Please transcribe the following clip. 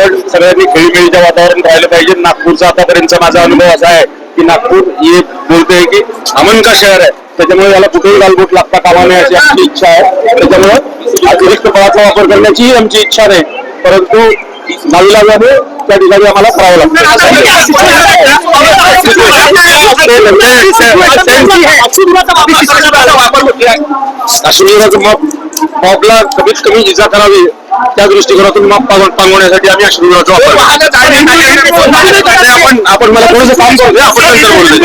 सगळ्यांनी खेळीमेळीचं वातावरण राहिलं पाहिजे नागपूरचा आतापर्यंतचा माझा अनुभव असा आहे की नागपूर हे बोलतोय की अमन का शहर आहे त्याच्यामुळे याला कुठेही गालबोट लागता कामा नये अशी आमची इच्छा आहे त्याच्यामुळे अतिरिक्त बळाचा वापर करण्याचीही आमची इच्छा नाही परंतु नाविलाजाने त्या ठिकाणी आम्हाला करावं लागतं अश्विनीचं मग मॉबला कमीत कमी इजा करावी त्या दृष्टिकोनातून मॉब पांग- पांगवण्यासाठी आम्ही अश्विनीचा वापर आपण आपण मला थोडंसं काम करू द्या आपण नंतर बोलू